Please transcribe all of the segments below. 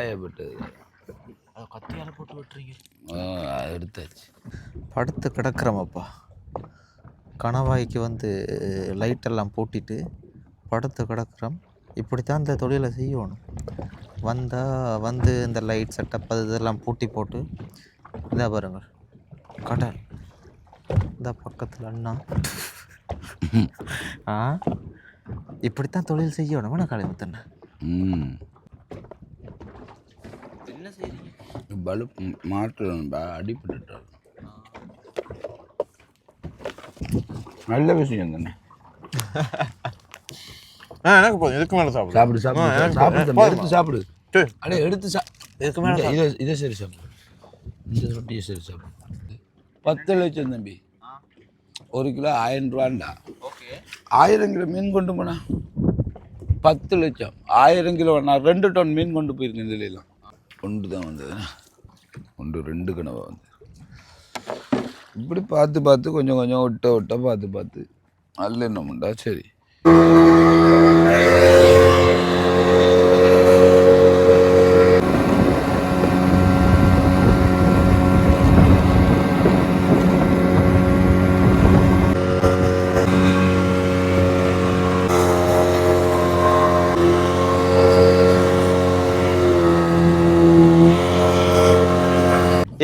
காயப்பட்டது. அதை கத்தியால் போட்டு விட்டுறீங்க. எடுத்தாச்சு படுத்து கிடக்குறோமப்பா. கணவாய்க்கு வந்து லைட்டெல்லாம் பூட்டிட்டு படுத்து கிடக்குறோம். இப்படி தான் இந்த தொழிலை செய்யணும். வந்தால் வந்து இந்த லைட் செட்டப் அது இதெல்லாம் பூட்டி போட்டு இதா பாருங்கள். கடல். இந்த பக்கத்தில் அண்ணா. ஆ? இப்படித்தான் தொழில் செய்யணும். வேணா காளிமுத்தண்ணா ம் என்ன செய்றீங்க பல்ப் மாற்றணும்பா அடிபட்டுட்டார் நல்ல விஷயம் தானே. ஆ எனக்கு போதும். இதுக்கு மேலே சாப்பிடு. சாப்பிடு சாப்பிடு சாப்பிடு. தம்பி, எடுத்து சாப்பிடு. அடே எடுத்து சா இதுக்கு மேலே இதை இதை சரி சாப்பிடு. இந்த ரொட்டியை சரி சாப்பிடு. பத்து லட்சம் தம்பி. ஒரு கிலோ ஆயிரம் ரூபாண்டா. ஓகே. ஆயிரம் கிலோ மீன் கொண்டு போனா? பத்து லட்சம். ஆயிரம் கிலோ நான் ரெண்டு டன் மீன் கொண்டு போயிருக்கேன் இதுல ஒன்று தான் வந்தது. ஒன்று ரெண்டு கனவாக வந்து இப்படி பார்த்து பார்த்து கொஞ்சம் கொஞ்சம் ஒட்ட ஒட்ட பார்த்து பார்த்து. அதில் என்ன முண்டா சரி.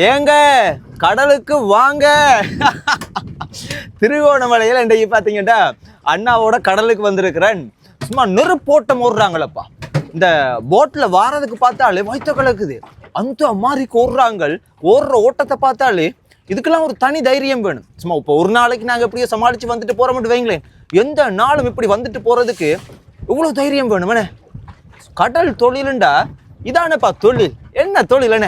ஏங்க கடலுக்கு வாங்க. திருகோணமலையில் இன்றைக்கு பார்த்தீங்கன்னா அண்ணாவோட கடலுக்கு வந்திருக்கிறேன். சும்மா நெருப்போட்டம் ஓடுறாங்களப்பா. இந்த போட்டில் வாரதுக்கு பார்த்தாலே வயிற்ற கலக்குது. அந்த மாதிரி ஓடுறாங்க ஓடுற ஓட்டத்தை பார்த்தாலே இதுக்கெல்லாம் ஒரு தனி தைரியம் வேணும். சும்மா இப்போ ஒரு நாளைக்கு நாங்கள் எப்படியோ சமாளித்து வந்துட்டு போகிற மட்டும் வைங்களேன். எந்த நாளும் இப்படி வந்துட்டு போகிறதுக்கு இவ்வளோ தைரியம் வேணும் கடல் தொழிலுண்டா? இதானப்பா தொழில். என்ன தொழில்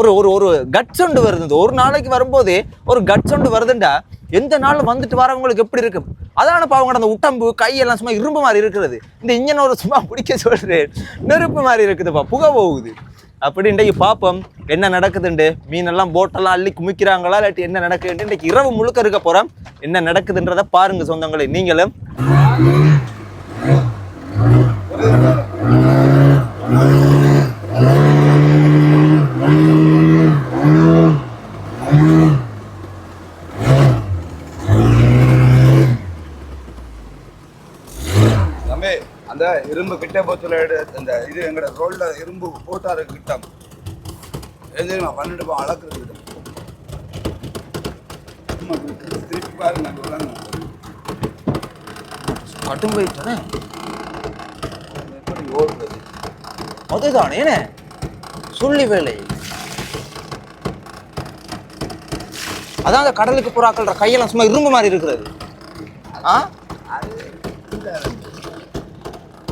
ஒரு ஒரு ஒரு கட்ஸ் ஒன்று வருது ஒரு நாளைக்கு வரும்போது ஒரு கட்ஸ் ஒன்று வருதுண்டா. எந்த நாளும் வந்துட்டு வரவங்களுக்கு எப்படி இருக்கும்? அதானப்பா அவங்க அந்த உடம்பு கையெல்லாம் சும்மா இரும்பு மாதிரி இருக்கிறது. இந்த இன்ஜின் ஒரு சும்மா பிடிக்க சொல்கிறேன் நெருப்பு மாதிரி இருக்குதுப்பா புகை போகுது. அப்படி இன்றைக்கு பார்ப்போம் என்ன நடக்குதுண்டு? மீனெல்லாம் போட்டெல்லாம் அள்ளி குமிக்கிறாங்களா? இல்லாட்டி என்ன நடக்குதுன்னு இன்றைக்கு இரவு முழுக்க இருக்க போகிறோம் என்ன நடக்குதுன்றதை பாருங்கள் சொந்தங்களே நீங்களும் தம்பி அந்த இரும்பு கிட்ட போத்துல அந்த இது எங்கட ரோல்ல இரும்பு போட்டாரு கிட்டம். எது தெரியுமா? பன்னெண்டு பா அளக்குறது திருப்பி பாருங்க. கட்டும் போயிட்டானே எப்படி ஓடுறது? அதுதானே சொல்லி வேலை. அதான் அந்த கடலுக்கு புறாக்கள்ற கையெல்லாம் சும்மா இரும்பு மாதிரி இருக்கிறது. ஆ அது இல்ல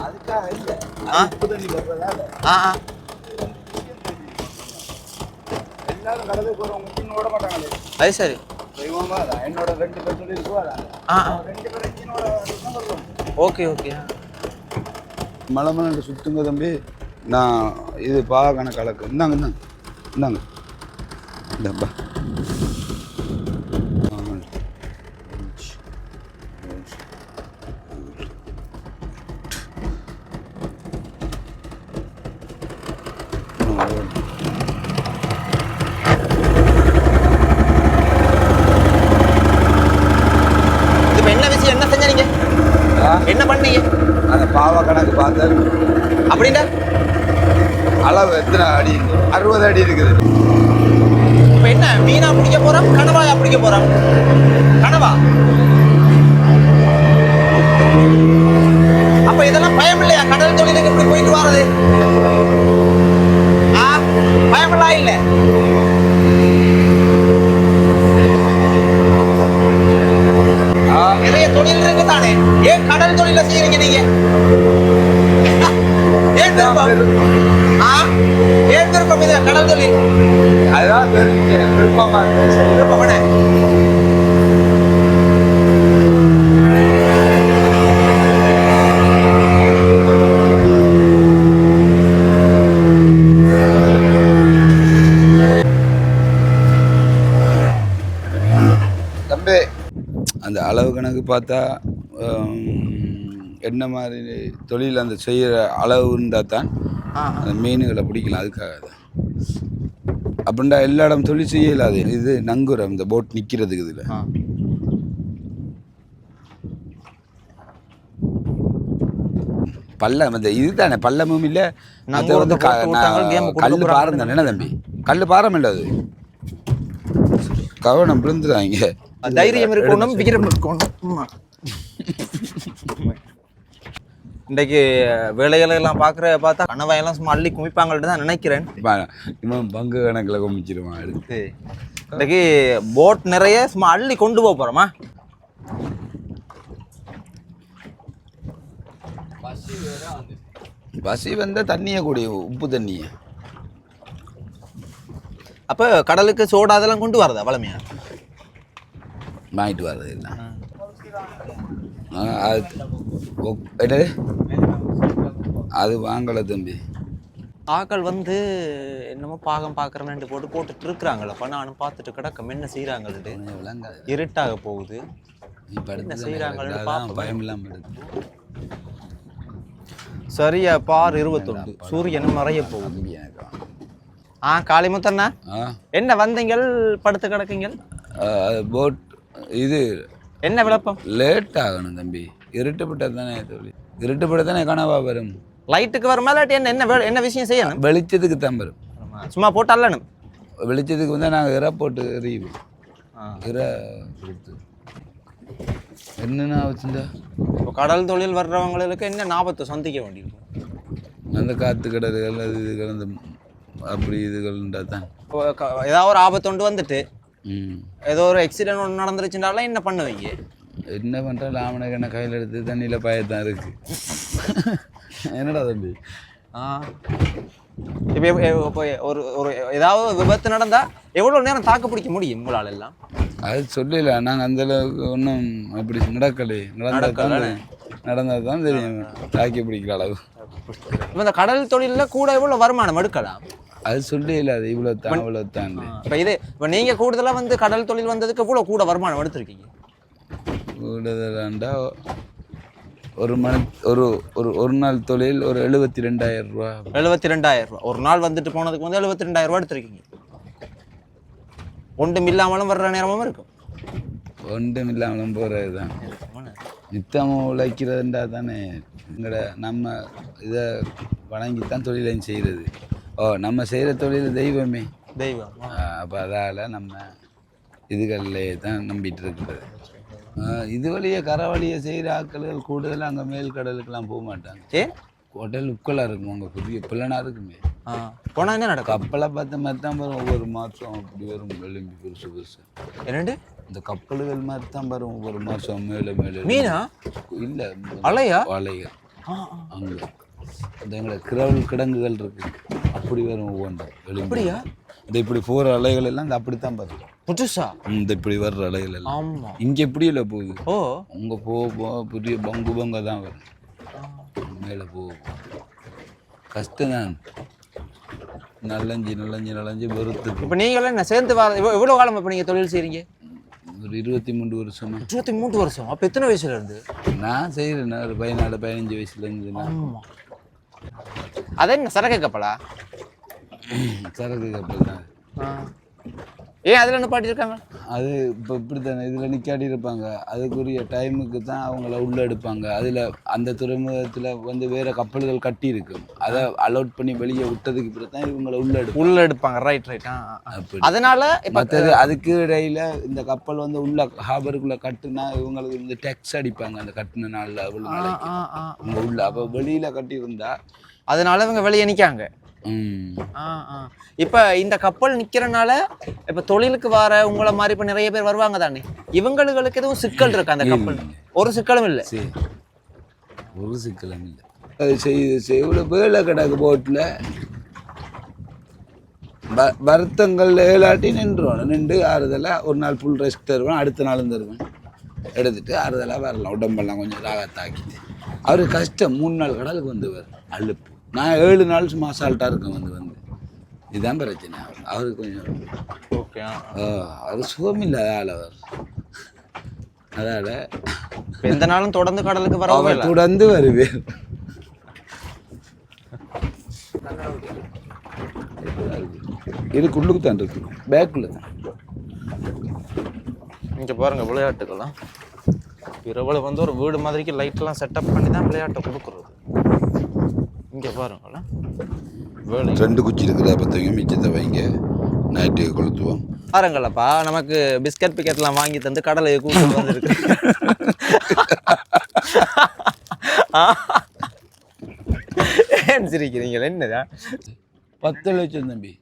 அதுக்காக இல்ல ஆ? ஆ அது சரி. என்னோட ரெண்டு பேர் ஓகே ஓகே. மலை மலை சுத்துங்க தம்பி. நான் இது பாகன கலக்கு. இந்தாங்க இந்தாங்க. இந்தாங்க. இந்தப்பா இப்போ என்ன விஷயம் என்ன செஞ்ச நீங்க என்ன பண்ணீங்க அந்த பாவ அப்படின்னா? அளவு எத்தனை அடி அறுபது அடி இருக்குது. இப்போ என்ன மீனா பிடிக்க போகிறோம் கனவாயா பிடிக்க போகிறோம் கனவா அப்ப இதெல்லாம் பயம் இல்லையா? கடல் தொழிலுக்கு இப்படி போயிட்டு வர்றது? ஆ பயமெல்லாம் இல்லை. இது? அதுதான் விருப்பமா அந்த அளவு கணக்கு பார்த்தா என்ன மாதிரி தொழில் அந்த செய்கிற அளவு இருந்தால் தான் அந்த மீனுகளை பிடிக்கலாம் அதுக்காக தான் அப்படின்டா எல்லா இடம் தொழில் செய்ய இல்லாது இது நங்குரம் இந்த போட் நிற்கிறதுக்கு இதில். பள்ளம் இந்த இதுதானே பள்ளமும் இல்லை அது வந்து க- போட்டு விட்டாங்க, நான் game கொடுக்க கல்லு போறாங்க. பாரம் தானே என்ன தம்பி கல்லு பாரம் இல்லை அது கவனம் விழுந்துடாங்க தைரியம் இருக்கணும் வீரம் இருக்கணும். இன்றைக்கு வேலைகளை எல்லாம் பார்க்குற பார்த்தா கணவாயெல்லாம் சும்மா அள்ளி குமிப்பாங்கள்ட்டு தான் நினைக்கிறேன். இவன் பங்கு கணக்கில் குமிச்சிருவான் எடுத்து இன்றைக்கு போட் நிறைய சும்மா அள்ளி கொண்டு போக போகிறோமா பசி வந்தால் தண்ணியை கூடிய உப்பு தண்ணியை. அப்போ கடலுக்கு சோடா அதெல்லாம் கொண்டு வரதா வளமையா? வாங்கிட்டு வர்றது இல்லை. அது என்னது? அது வாங்கலை தம்பி. ஆக்கள் வந்து என்னமோ பாகம் பார்க்குறேன்னு போட்டு போட்டுட்டு இருக்கிறாங்களப்ப நானும் பார்த்துட்டு கிடக்கம் என்ன செய்கிறாங்கள்ட்டு இருட்டாக போகுது. என்ன பார்ப்போம். பயம் இல்லாமல் சரியா பார் இருபத்தொன்று. சூரியனும் மறைய போகுது. ஆ காளிமுத்தண்ணா ஆ. என்ன வந்தீங்கள்? படுத்து கிடக்குங்கள்? போட் இது என்ன விளப்பம்? லேட் ஆகணும் தம்பி. இருட்டுப்பட்ட தானே தொழில் இருட்டுப்பட்ட தானே கனவா வரும். லைட்டுக்கு வருமா இல்லாட்டி என்ன என்ன என்ன விஷயம் செய்யணும்? வெளிச்சத்துக்கு தான் வரும். சும்மா போட்டு அல்லணும் வெளிச்சத்துக்கு வந்து நாங்கள் இற போட்டு எறிவோம் இற கொடுத்து. என்னென்ன வச்சுருந்தா இப்போ கடல் தொழில் வர்றவங்களுக்கு என்ன ஞாபகத்தை சந்திக்க வேண்டியிருக்கும்? அந்த காற்று கடல்கள் அது இதுகள் அந்த அப்படி இதுகள்ன்றா தான் இப்போ க- ஏதாவது ஒரு ஆபத்து கொண்டு வந்துட்டு ஏதோ ஒரு ஆக்சிடென்ட் ஒன்று நடந்துருச்சுனாலும் என்ன பண்ணுவீங்க? என்ன பண்ணுறா லாமனுக்கு என்ன கையில் எடுத்து தண்ணியில் பயத்தான் இருக்கு. என்னடா தம்பி? ஆ. இப்போ இப்போ ஒரு ஒரு ஏதாவது விபத்து நடந்தா எவ்வளோ நேரம் தாக்கு பிடிக்க முடியும் உங்களால் எல்லாம்? அது சொல்லல. நாங்கள் அந்த அளவுக்கு ஒன்றும் அப்படி நடக்கலை. நடந்தால் தான் நடந்தால் தான் தெரியும். தாக்கி பிடிக்கிற அளவு. இப்போ இந்த கடல் தொழிலில் கூட எவ்வளோ வருமானம் எடுக்கலாம்? அது சொல்லல அது இவ்வளோ தான் அவ்வளோ தான் இப்போ இது இப்போ நீங்கள் கூடுதலாக வந்து கடல் தொழில் வந்ததுக்கு எவ்வளோ கூட வருமானம் எடுத்திருக்கீங்க? கூடுதலாண்டா ஒரு மணி ஒரு ஒரு ஒரு நாள் தொழில் ஒரு எழுபத்தி ரெண்டாயிரம் ரூபா. எழுபத்தி ரெண்டாயிரம் ரூபா. ஒரு நாள் வந்துட்டு போனதுக்கு வந்து எழுபத்தி ரெண்டாயிரம் ரூபா எடுத்திருக்கீங்க. ஒன்றும் இல்லாமலும் வர்ற நேரமும் இருக்கும். ஒன்றும் இல்லாமலும் போகிறது தான் நித்தமும் உழைக்கிறதுண்டா தானே எங்கட நம்ம இதை வணங்கித்தான் தொழிலையும் செய்கிறது. ஓ நம்ம செய்கிற தொழில் தெய்வமே. தெய்வம். அப்போ அதால் நம்ம இதுகளிலே தான் நம்பிட்டு இருக்கிறது. இது வழியே கரை வழியை செய்கிற ஆட்கள் கூடுதலாக அங்கே மேல் கடலுக்கெல்லாம் போக மாட்டாங்க. ஏ? ஹோட்டல் உக்கலாக இருக்கும் அங்கே பெரிய பிள்ளனா இருக்குமே. போனால் என்ன நடக்கும்? கப்பலை பார்த்த மாதிரி தான் வரும் ஒவ்வொரு மாதம் அப்படி வரும் எலும்பி பெருசு பெருசு என்னண்டு? இந்த கப்பல்கள் மாதிரி தான் வரும் ஒவ்வொரு மாதம் மேலே மேலே. மீனா? இல்லை அலையா ஆ. அங்கே எங்களை கிரவல் கிடங்குகள் இருக்கு. அப்படி வரும் ஒவ்வொன்றும். அப்படியா? இந்த இப்படி போகிற அலைகள் எல்லாம் இந்த அப்படி தான் வரும் புதுசா இந்த இப்படி வர்ற அலைகள் எல்லாம். ஆமா. இங்கே எப்படி இல்லை போகுது? ஓ. அங்கே போக போக பெரிய பங்கு பங்க தான் வரும். மேலே போக போக. கஷ்டம்தான் நல்லஞ்சி நல்லஞ்சி நல்லஞ்சி வெறுத்து இப்போ நீங்களும் என்ன சேர்ந்து வர எவ்வளோ காலம் இப்போ நீங்கள் தொழில் செய்கிறீங்க ஒரு இருபத்தி மூணு வருஷமா. இருபத்தி மூன்று வருஷம்? அப்போ எத்தனை வயசுல இருந்து? நான் செய்கிறேன் ஒரு பதினாலு பதினஞ்சு வயசுலேருந்து நான். ஆமா அது என்ன சரக்கு கப்பலா? சரக்கு கப்பல் தான். ஏன் அதில் நிப்பாட்டி இருக்காங்க? அது இப்போ இப்படி தானே இதில் நிற்காடி இருப்பாங்க. அதுக்குரிய டைமுக்கு தான் அவங்கள உள்ளே எடுப்பாங்க. அதில் அந்த துறைமுகத்தில் வந்து வேறு கப்பல்கள் கட்டி இருக்கும். அதை அலோட் பண்ணி வெளியே விட்டதுக்கு பிறகு தான் இவங்களை உள்ளே எடுப்பாங்க. உள்ள எடுப்பாங்க. ரைட் ரைட் அப்படி. அதனால மற்றது அதுக்கு இடையில இந்த கப்பல் வந்து உள்ள ஹாபருக்குள்ள கட்டுனா இவங்களுக்கு வந்து டேக்ஸ் அடிப்பாங்க அந்த கட்டின நாளில் அவ்வளோ நாளைக்கு உள்ள. அப்போ வெளியில கட்டியிருந்தா அதனால இவங்க வெளியே நிற்காங்க இப்போ இந்த கப்பல் நிற்கிறனால இப்போ தொழிலுக்கு வர உங்களை மாதிரி இப்போ நிறைய பேர் வருவாங்க தானே? இவங்களுக்கு எதுவும் சிக்கல் இருக்கு அந்த கப்பல் ஒரு சிக்கலும் இல்லை. சரி. ஒரு சிக்கலும் இல்லை. அது செய்து செய் இவ்வளோ வேலை கிடக்கு போட்டில். வ வருத்தங்கள் ஏழாட்டி நின்றுவோம் நின்று ஆறுதலாக ஒரு நாள் ஃபுல் ரெஸ்ட் தருவேன். அடுத்த நாளும் தருவேன். எடுத்துட்டு ஆறுதலாக வரலாம். உடம்பெல்லாம் கொஞ்சம் ராகத்தாக்கிட்டு. அவருக்கு கஷ்டம். மூணு நாள் கடலுக்கு வந்து வரும் அலுப்பு. நான் ஏழு நாள் சும்மா அசால்ட்டாக இருக்கேன் வந்து வந்து. இதுதான் பிரச்சனை. அவருக்கு கொஞ்சம் ஓகே. ஆ, அவர் சுகமில்லாத ஆள் அவர். அதால் எந்த நாளும் தொடர்ந்து கடலுக்கு வரவே அவர் தொடர்ந்து வருவேன். இதுக்கு உள்ளுக்கு தான் இருக்கு. பேக்கில் தான். இங்க பாருங்க விளையாட்டுக்கெல்லாம் இரவுல வந்து ஒரு வீடு மாதிரிக்கு லைட்லாம் செட்டப் பண்ணி தான் விளையாட்டை கொடுக்குறது. இங்க பாருங்களேன். ரெண்டு குச்சி இருக்கிற பத்தவங்க மிச்சத்தை வைங்க. நைட்டு கொளுத்துவோம். பாருங்களப்பா நமக்கு பிஸ்கட் பிக்கெட்லாம் வாங்கி தந்து கடலை கூப்பிட்டு வந்திருக்கு. ஏன் சிரிக்கிறீங்க? என்னதா? பத்து லட்சம் தம்பி.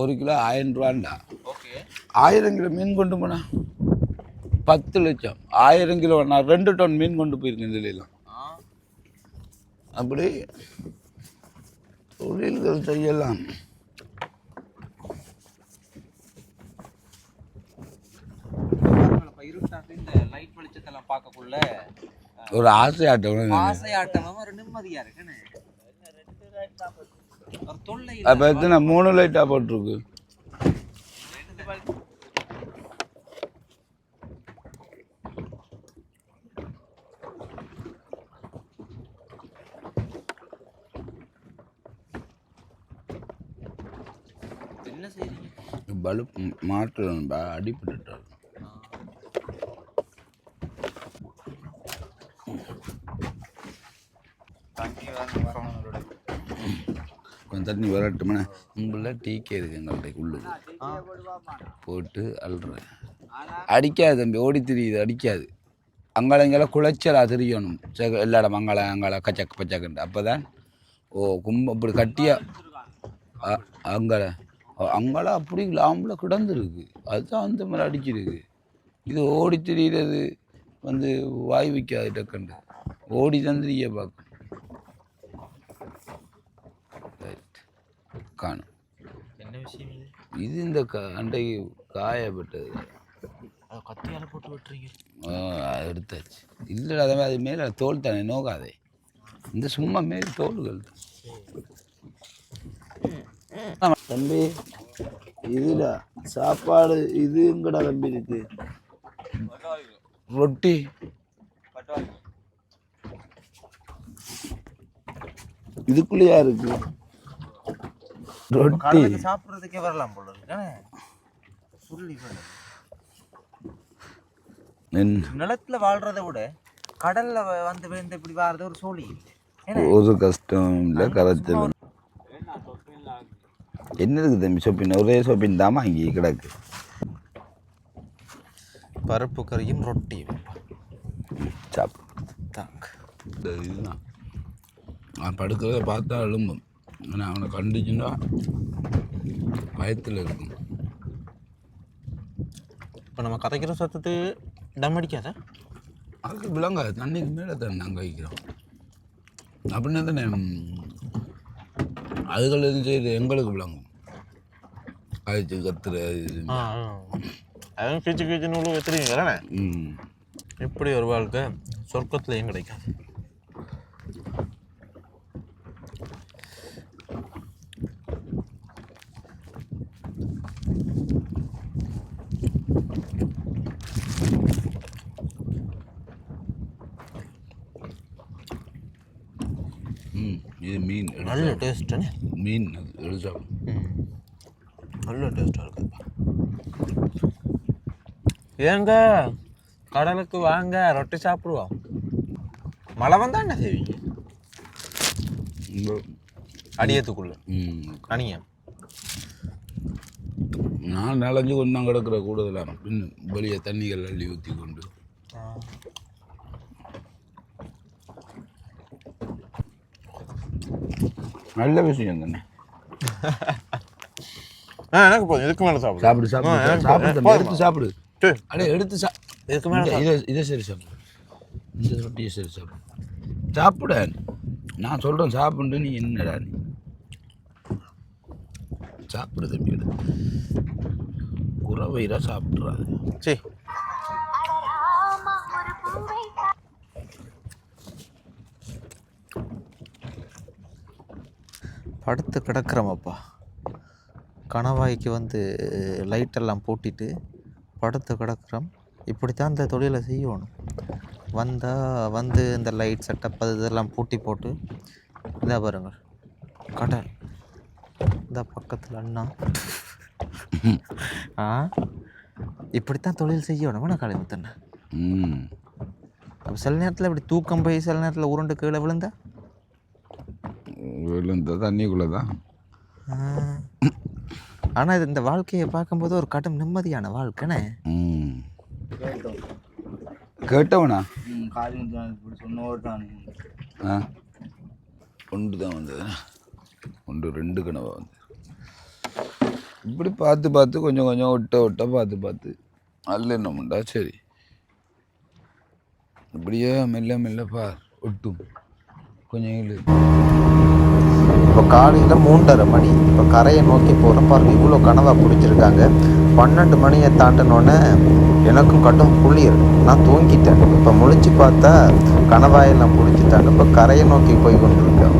ஒரு கிலோ ஆயிரம் ரூபாண்டா. ஓகே. ஆயிரம் கிலோ மீன் கொண்டு போனா? பத்து லட்சம். ஆயிரம் கிலோ நான் ரெண்டு டன் மீன் கொண்டு போயிருக்கேன் இதுல எல்லாம் அப்படி தொழில்கள் செய்யலாம். ஒரு ஆசையாட்டம் ஆசையாட்டமா. நிம்மதியா இருக்குன்னு அப்போ எத்தனை? மூணு லைட்டாக போட்டிருக்கு. பலு பல்ப் மாற்றணும் பா கொஞ்சம் தண்ணி வரட்டுமே உங்கள டீக்கே இருக்கு எங்கள்கிட்ட உள்ளது போட்டு அல்றேன் அடிக்காது தம்பி ஓடி தெரியுது அடிக்காது. அங்கால இங்கெல்லாம் குளைச்சலாக தெரியணும். எல்லா இடம் அங்கால அங்கால கச்சக்கு பச்சக்குண்டு அப்போ தான் ஓ கும்ப இப்படி கட்டியா அ- அங்கால அங்கால அப்படி லாம்பில் கிடந்துருக்கு. அதுதான் அந்த மாதிரி அடிச்சிருக்கு. இது ஓடி திரியிறது வந்து வாய் வைக்காது டக்குண்டு ஓடி தந்திரிக்க பார்க்கும் ரைட். காணும். என்ன விஷயம் இது? இந்த க அண்டைக்கு காயப்பட்டது. அதை கத்தியால போட்டு வெட்டுறீங்க. ஆ, அது எடுத்தாச்சு. இல்லைடா அதே அது மேலே தோல் தானே நோகாதே. இந்த சும்மா மேல் தோல்கள் தான். தம்பி இதுடா சாப்பாடு இதுங்கடா தம்பி இருக்கு ரொட்டி. இதுக்குள்ளேயா இருக்கு? ரொட்டி. சாப்பிட்றதுக்கே வரலாம் போல நிலத்துல வாழ்றதை விட கடல்ல வ- வந்து விழுந்து இப்படி வாரது ஒரு சோழி. ஒரு கஷ்டம் இல்லை கரைச்சல். என்னதுக்கு தம்பி ஷாப்பிங் ஒரே ஷாப்பிங் தாமா? இங்கே கிடக்கு. பருப்பு கறியும் ரொட்டியும் சாப்பிடு தாங்க. நான் படுக்கிறத பார்த்தா எழும்பும். ஆனால் அவனை கண்டிச்சுன்னா பயத்தில் இருக்கும். இப்போ நம்ம கதைக்கிற சத்தத்து டம் அடிக்காத? அதுக்கு விளங்காது. தண்ணிக்கு மேலே தான் நாங்கள் வைக்கிறோம் அப்படின்னா தானே அதுகள் எதுவும் செய்யுது எங்களுக்கு விளங்கும். காய்ச்சி கத்துற அதுவும் கீச்சு கீச்சு நூல் வச்சுருக்கீங்க இப்படி ஒரு வாழ்க்கை சொர்க்கத்துலையும் கிடைக்காது இது மீன் எடுத்து நல்ல டேஸ்ட்டுன்னு மீன் சாப்பிடும் நல்ல டேஸ்ட்டாக இருக்குதுப்பா ஏங்க கடலுக்கு வாங்க ரொட்டி சாப்பிடுவோம் மழை வந்தா என்ன செய்வீங்க அடியத்துக்குள்ள அணியம் நான் நனைஞ்சு கொண்டு தான் கிடக்கிற கூடுதலாக பின் வெளியே தண்ணிகள் அள்ளி ஊற்றி கொண்டு நல்ல விஷயம் தானே. ஆ எனக்கு போதும். இதுக்கு மேலே சாப்பிடு. சாப்பிடு சாப்பிடு சாப்பிடு எடுத்து சாப்பிடு. அடே எடுத்து சா இதுக்கு மேலே இதை இதை சரி சாப்பிடு. இந்த ரொட்டியை சரி சாப்பிடு. சாப்பிட. நான் சொல்கிறேன் சாப்பிடு நீ என்னடா நீ? சாப்பிடு தம்பி. குறவயிரா சாப்பிட்றாது சரி படுத்து கிடக்கிறோமப்பா. கணவாய்க்கு வந்து லைட்டெல்லாம் பூட்டிட்டு படுத்து கிடக்கிறோம். இப்படி தான் இந்த தொழிலை செய்யணும். வந்தால் வந்து இந்த லைட் செட்டப் அது இதெல்லாம் பூட்டி போட்டு இதாக பாருங்கள். கடல். இந்த பக்கத்தில் அண்ணா. ஆ? இப்படித்தான் தொழில் செய்யணும். நான் காளிமுத்தண்ணா ம். அப்போ சில நேரத்தில் இப்படி தூக்கம் போய் சில நேரத்தில் உருண்டு கீழே விழுந்தா விழுந்த தண்ணிக்குள்ளே தான் ஆனால் இது இந்த வாழ்க்கையை பார்க்கும்போது ஒரு கடும் நிம்மதியான வாழ்க்கைனே. ம். கேட்டவனா? ஒன்று தான் வந்தது ஒன்று ரெண்டு கனவா வந்து. இப்படி பார்த்து பார்த்து கொஞ்சம் கொஞ்சம் ஒட்ட ஒட்ட பார்த்து பார்த்து. அதில் என்ன உண்டா சரி. இப்படியே மெல்ல மெல்ல பார். ஒட்டும். கொஞ்சம் இழு இப்போ காலையில் மூன்றரை மணி. இப்போ கரையை நோக்கி போகிறோம் பாருங்க இவ்வளோ கனவாக பிடிச்சிருக்காங்க பன்னெண்டு மணியை தாண்டினோன்னே எனக்கும் கட்டும் குளிர். நான் தூங்கிட்டேன். இப்போ முழிச்சு பார்த்தா கணவாயெல்லாம் பிடிச்சிட்டாங்க இப்போ கரையை நோக்கி போய் கொண்டிருக்கேன்.